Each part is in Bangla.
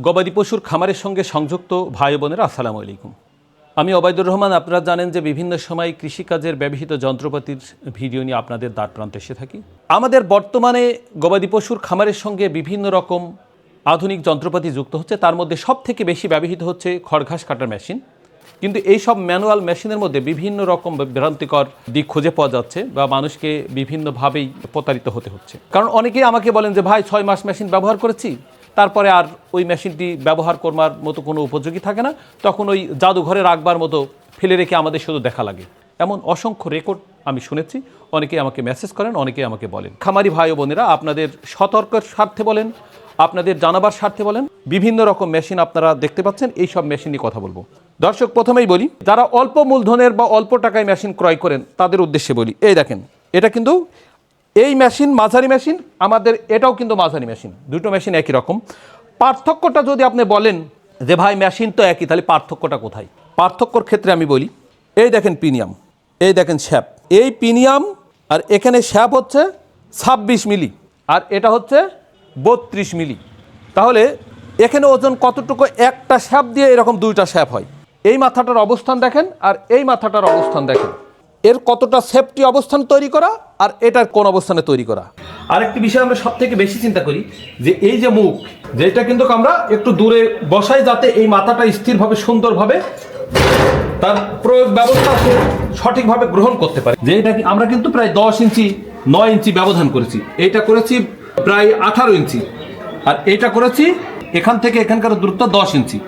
গবাদি পশুর খামারের সঙ্গে সংযুক্ত ভাই বোনেরা, আসসালামু আলাইকুম। আমি অবায়দুর রহমান, আপনারা জানেন যে বিভিন্ন সময় কৃষিকাজের ব্যবহৃত যন্ত্রপাতির ভিডিও নিয়ে আপনাদের দ্বার প্রান্তে এসে থাকি। আমাদের বর্তমানে গবাদি পশুর খামারের সঙ্গে বিভিন্ন রকম আধুনিক যন্ত্রপাতি যুক্ত হচ্ছে। তার মধ্যে সব থেকে বেশি ব্যবহৃত হচ্ছে খড়ঘাস কাটার মেশিন। কিন্তু এই সব ম্যানুয়াল মেশিনের মধ্যে বিভিন্ন রকম ভ্রান্তিকর দিক খুঁজে পাওয়া যাচ্ছে বা মানুষকে বিভিন্নভাবেই প্রতারিত হতে হচ্ছে। কারণ অনেকেই আমাকে বলেন যে, ভাই, ছয় মাস মেশিন ব্যবহার করেছি? তারপরে আর ওই মেশিনটি ব্যবহার করবার মতো কোনো উপযোগী থাকে না। তখন ওই জাদুঘরে রাখবার মতো ফেলে রেখে আমাদের শুধু দেখা লাগে। এমন অসংখ্য রেকর্ড আমি শুনেছি। অনেকেই আমাকে মেসেজ করেন, অনেকেই আমাকে বলেন। খামারি ভাই বোনেরা, আপনাদের সতর্কের স্বার্থে বলেন, আপনাদের জানাবার স্বার্থে বলেন। বিভিন্ন রকম মেশিন আপনারা দেখতে পাচ্ছেন এই সব মেশিন নিয়ে কথা বলব। দর্শক, প্রথমেই বলি, যারা অল্প মূলধনের বা অল্প টাকায় মেশিন ক্রয় করেন, তাদের উদ্দেশ্যে বলি, এই দেখেন, এটা কিন্তু এই মেশিন মাঝারি মেশিন, আমাদের এটাও কিন্তু মাঝারি মেশিন, দুটো মেশিন একই রকম। পার্থক্যটা যদি আপনি বলেন যে ভাই মেশিন তো একই, তাহলে পার্থক্যটা কোথায়? পার্থক্যর ক্ষেত্রে আমি বলি, এই দেখেন প্রিমিয়াম এই দেখেন শ্যাপ। এই প্রিমিয়াম আর এখানে শ্যাপ হচ্ছে ছাব্বিশ মিলি, আর এটা হচ্ছে বত্রিশ মিলি। তাহলে এখানে ওজন কতটুকু? একটা শ্যাপ দিয়ে এরকম দুইটা শ্যাপ হয়। এই মাথাটার অবস্থান দেখেন, আর এই মাথাটার অবস্থান দেখেন। এর কতটা সেফটি অবস্থান তৈরি করা? আর এটার কোন অবস্থানে তৈরি করা? আরেকটি বিষয় আমরা সব থেকে বেশি চিন্তা করি যে এই যে মুখ, যেটা কিন্তু আমরা একটু দূরে বসাই যাতে এই মাথাটা স্থিরভাবে, সুন্দরভাবে তার প্রয়োগ ব্যবস্থা সঠিকভাবে গ্রহণ করতে পারে। যে এটা আমরা কিন্তু প্রায় দশ ইঞ্চি, নয় ইঞ্চি ব্যবধান করেছি। এইটা করেছি প্রায় আঠারো ইঞ্চি। আর এইটা করেছি এখান থেকে এখানকার দূরত্ব দশ ইঞ্চি।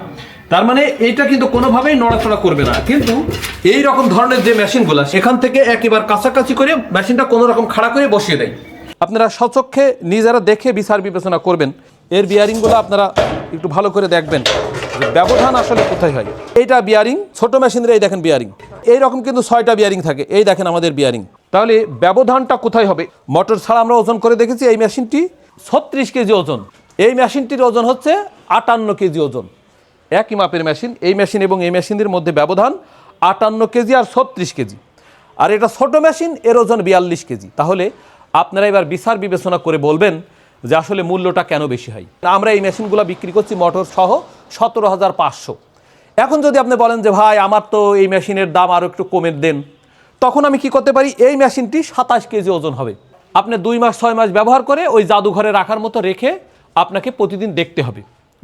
তার মানে এইটা কিন্তু কোনোভাবেই নড়াচড়া করবে না। কিন্তু এই রকম ধরনের যে মেশিনগুলো সেখান থেকে একেবারে কাছাকাছি করে মেশিনটা কোনো রকম খাড়া করে বসিয়ে দেয়। আপনারা সচক্ষে নিজেরা দেখে বিচার বিবেচনা করবেন। এর বিয়ারিংগুলো আপনারা একটু ভালো করে দেখবেন ব্যবধান আসলে কোথায় হয়। এইটা বিয়ারিং ছোট মেশিনের এই দেখেন বিয়ারিং এই রকম কিন্তু ছয়টা বিয়ারিং থাকে। এই দেখেন আমাদের বিয়ারিং তাহলে ব্যবধানটা কোথায় হবে? মোটর ছাড়া আমরা ওজন করে দেখেছি, এই মেশিনটি ছত্রিশ কেজি ওজন। এই মেশিনটির ওজন হচ্ছে আটান্ন কেজি ওজন। একই মাপের মেশিন, এই মেশিন এবং এই মেশিনের মধ্যে ব্যবধান আটান্ন কেজি আর ছত্রিশ কেজি। আর এটা ছোট মেশিন, এর ওজন বিয়াল্লিশ কেজি। তাহলে আপনারা এবার বিচার বিবেচনা করে বলবেন যে আসলে মূল্যটা কেন বেশি হয়। আমরা এই মেশিনগুলো বিক্রি করছি মোটর সহ সতেরো হাজার পাঁচশো। এখন যদি আপনি বলেন যে, ভাই, আমার তো এই মেশিনের দাম আরও একটু কমে দেন। তখন আমি কি করতে পারি? এই মেশিনটি সাতাশ কেজি ওজন হবে। আপনি দুই মাস, ছয় মাস ব্যবহার করে ওই জাদুঘরে রাখার মতো রেখে আপনাকে প্রতিদিন দেখতে হবে।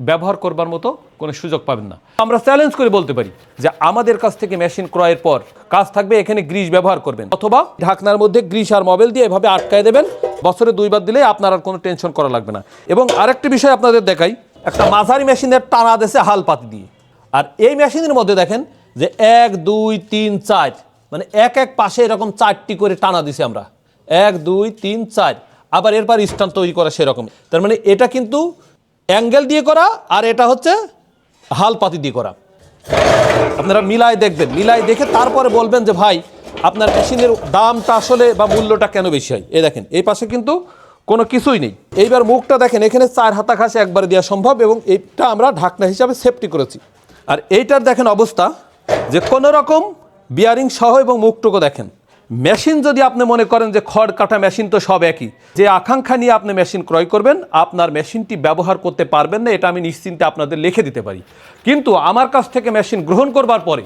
ব্যবহার করবার মতো কোনো সুযোগ পাবেন না। আমরা চ্যালেঞ্জ করে বলতে পারি যে আমাদের কাছ থেকে মেশিন ক্রয়ের পর কাজ থাকবে, এখানে গ্রিস ব্যবহার করবেন। অথবা ঢাকনার মধ্যে গ্রিস আর মোবাইল দিয়ে এভাবে আটকায় দেবেন, বছরে দুইবার দিলে আপনার আর কোনো টেনশন করা লাগবে না। এবং আরেকটি বিষয় আপনাদের দেখাই, একটা মাঝারি মেশিনের টানা দেশে হাল পাতি দিয়ে। আর এই মেশিনের মধ্যে দেখেন যে এক, দুই, তিন, চার মানে এক এক পাশে এরকম চারটি করে টানা দিছি আমরা। এক, দুই, তিন, চার, আবার এরপর স্ট্যান্ড তৈরি করা সেরকম। তার মানে এটা কিন্তু অ্যাঙ্গেল দিয়ে করা আর এটা হচ্ছে হাল পাতি দিয়ে করা। আপনারা মিলাই দেখবেন মিলাই দেখে তারপরে বলবেন যে, ভাই, আপনার মেশিনের দামটা আসলে বা মূল্যটা কেন বেশি হয়? এই দেখেন, এই পাশে কিন্তু কোনো কিছুই নেই। এইবার মুখটা দেখেন, এখানে চার হাতা ঘাসে একবারে দেওয়া সম্ভব এবং এইটা আমরা ঢাকনা হিসাবে সেফটি করেছি। আর এইটার দেখেন অবস্থা যে, কোনো রকম বিয়ারিং সহ এবং মুখটুকু দেখেন। মেশিন যদি আপনি মনে করেন যে খড় কাটা মেশিন তো সব একই, যে আকাঙ্ক্ষা নিয়ে আপনি মেশিন ক্রয় করবেন, আপনার মেশিনটি ব্যবহার করতে পারবেন না, এটা আমি নিশ্চিন্তে আপনাদের লিখে দিতে পারি। কিন্তু আমার কাছ থেকে মেশিন গ্রহণ করবার পরে,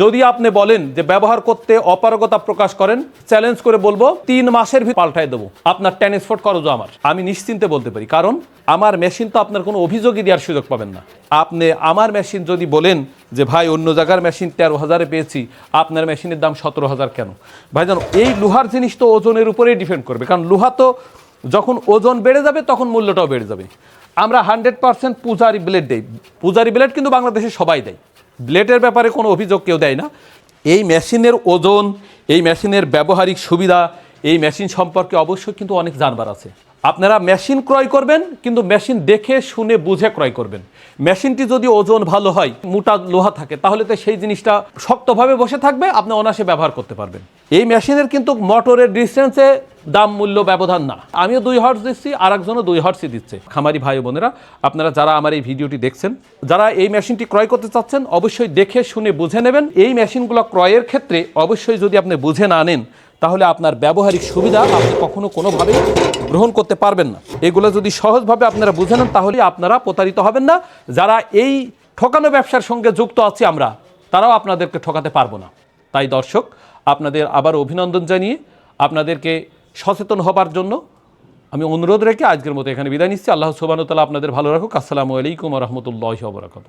যদি আপনি বলেন যে ব্যবহার করতে অপারগতা প্রকাশ করেন চ্যালেঞ্জ করে বলব, তিন মাসের ভিতর পাল্টায় দেবো। আপনার ট্রান্সপোর্ট খরচ আমার, আমি নিশ্চিন্তে বলতে পারি। কারণ আমার মেশিন তো আপনার কোনো অভিযোগই দেওয়ার সুযোগ পাবেন না। আপনি আমার মেশিন যদি বলেন যে ভাই, অন্য জায়গার মেশিন তেরো হাজারে পেয়েছি, আপনার মেশিনের দাম সতেরো হাজার কেন? ভাই জানো এই লোহার জিনিস তো ওজনের উপরেই ডিপেন্ড করবে, কারণ লোহা তো যখন ওজন বেড়ে যাবে, তখন মূল্যটাও বেড়ে যাবে। আমরা হান্ড্রেড পার্সেন্ট পূজারি ব্লেড দেই। পূজারি ব্লেড কিন্তু বাংলাদেশে সবাই দেয়। ব্লেডের ব্যাপারে কোনো অভিযোগ কেউ দেয় না। এই মেশিনের ওজন, এই মেশিনের ব্যবহারিক সুবিধা, এই মেশিন সম্পর্কে অবশ্যই কিন্তু অনেক জানবার আছে। আপনারা মেশিন ক্রয় করবেন, কিন্তু মেশিন দেখে, শুনে, বুঝে ক্রয় করবেন। মেশিনটি যদি ওজন ভালো হয়, মোটা লোহা থাকে, তাহলে তো সেই জিনিসটা শক্তভাবে বসে থাকবে, আপনি অনাসে ব্যবহার করতে পারবেন। এই মেশিনের কিন্তু মোটরের ডিস্টেন্সে দাম মূল্য ব্যবধান না। আমিও দুই হর্স দিচ্ছি আর একজনও দুই হর্সই দিচ্ছে। খামারি ভাই বোনেরা, আপনারা যারা আমার এই ভিডিওটি দেখছেন, যারা এই মেশিনটি ক্রয় করতে চাচ্ছেন, অবশ্যই দেখে, শুনে, বুঝে নেবেন। এই মেশিনগুলো ক্রয়ের ক্ষেত্রে অবশ্যই যদি আপনি বুঝে না নেন, তাহলে আপনার ব্যবহারিক সুবিধা আপনি কখনো কোনোভাবেই গ্রহণ করতে পারবেন না। এগুলো যদি সহজভাবে আপনারা বুঝে নেন, তাহলে আপনারা প্রতারিত হবেন না। যারা এই ঠকানো ব্যবসার সঙ্গে যুক্ত আছি আমরা, তারাও আপনাদেরকে ঠকাতে পারব না। তাই দর্শক, আপনাদের আবার অভিনন্দন জানিয়ে আপনাদেরকে সচেতন হবার জন্য আমি অনুরোধ রেখে আজকের মতো এখানে বিদায় নিচ্ছি। আল্লাহ সুবাহ তালা আপনাদের ভালো রাখুক। আসসালামু আলাইকুম রহমতুল্লাহ বরাকাত